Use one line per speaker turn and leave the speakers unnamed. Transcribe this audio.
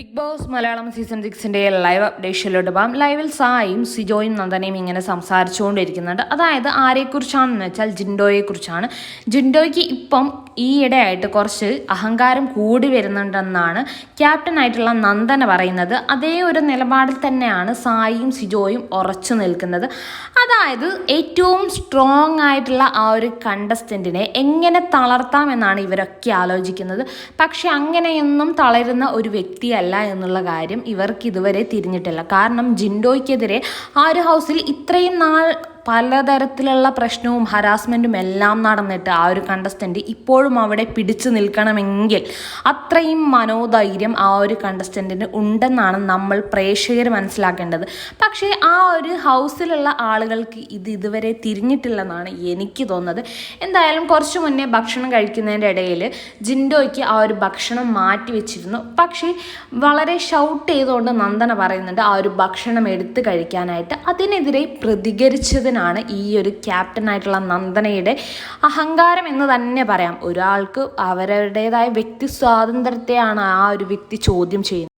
Big Boss Malayalam season സിക്സിന്റെ live അപ്ഡേഷനിലോട്ട് പോകാം. ലൈവിൽ സായും സിജോയും നന്ദനയും ഇങ്ങനെ സംസാരിച്ചുകൊണ്ടിരിക്കുന്നുണ്ട്. അതായത് ആരെക്കുറിച്ചാണെന്ന് വെച്ചാൽ ജിൻഡോയെക്കുറിച്ചാണ്. ജിൻഡോയ്ക്ക് ഇപ്പം ഈയിടെയായിട്ട് കുറച്ച് അഹങ്കാരം കൂടി വരുന്നുണ്ടെന്നാണ് ക്യാപ്റ്റൻ ആയിട്ടുള്ള നന്ദന പറയുന്നത്. അതേ ഒരു നിലപാടിൽ തന്നെയാണ് സായിയും സിജോയും ഉറച്ചു നിൽക്കുന്നത്. അതായത് ഏറ്റവും സ്ട്രോങ് ആയിട്ടുള്ള ആ ഒരു കണ്ടസ്റ്റന്റിനെ എങ്ങനെ തളർത്താം എന്നാണ് ഇവരൊക്കെ ആലോചിക്കുന്നത്. പക്ഷെ അങ്ങനെയൊന്നും തളരുന്ന ഒരു വ്യക്തിയല്ല എന്നുള്ള കാര്യം ഇവർക്ക് ഇതുവരെ തിരിഞ്ഞിട്ടില്ല. കാരണം ജിൻഡോയ്ക്കെതിരെ ആ ഒരു ഹൗസിൽ ഇത്രയും നാൾ പലതരത്തിലുള്ള പ്രശ്നവും ഹരാസ്മെന്റും എല്ലാം നടന്നിട്ട് ആ ഒരു കണ്ടസ്റ്റന്റ് ഇപ്പോഴും അവിടെ പിടിച്ചു നിൽക്കണമെങ്കിൽ അത്രയും മനോധൈര്യം ആ ഒരു കണ്ടസ്റ്റന്റിന് ഉണ്ടെന്നാണ് നമ്മൾ പ്രേക്ഷകർ മനസ്സിലാക്കേണ്ടത്. പക്ഷേ ആ ഒരു ഹൗസിലുള്ള ആളുകൾക്ക് ഇത് ഇതുവരെ തിരിഞ്ഞിട്ടില്ലെന്നാണ് എനിക്ക് തോന്നുന്നത്. എന്തായാലും കുറച്ച് മുന്നേ ഭക്ഷണം കഴിക്കുന്നതിന്റെ ഇടയിൽ ജിൻഡോയ്ക്ക് ആ ഒരു ഭക്ഷണം മാറ്റി വെച്ചിരുന്നു. പക്ഷേ വളരെ ഷൗട്ട് ചെയ്തുകൊണ്ട് നന്ദന പറയുന്നുണ്ട് ആ ഒരു ഭക്ഷണം എടുത്ത് കഴിക്കാനായിട്ട്. അതിനെതിരെ പ്രതികരിച്ചതിനാണ് ഈ ഒരു ക്യാപ്റ്റനായിട്ടുള്ള നന്ദനയുടെ അഹങ്കാരം എന്ന് തന്നെ പറയാം. ഒരാൾക്ക് അവരുടേതായ വ്യക്തി സ്വാതന്ത്ര്യത്തെയാണ് ആ ഒരു വ്യക്തി ചോദ്യം ചെയ്യുന്നത്.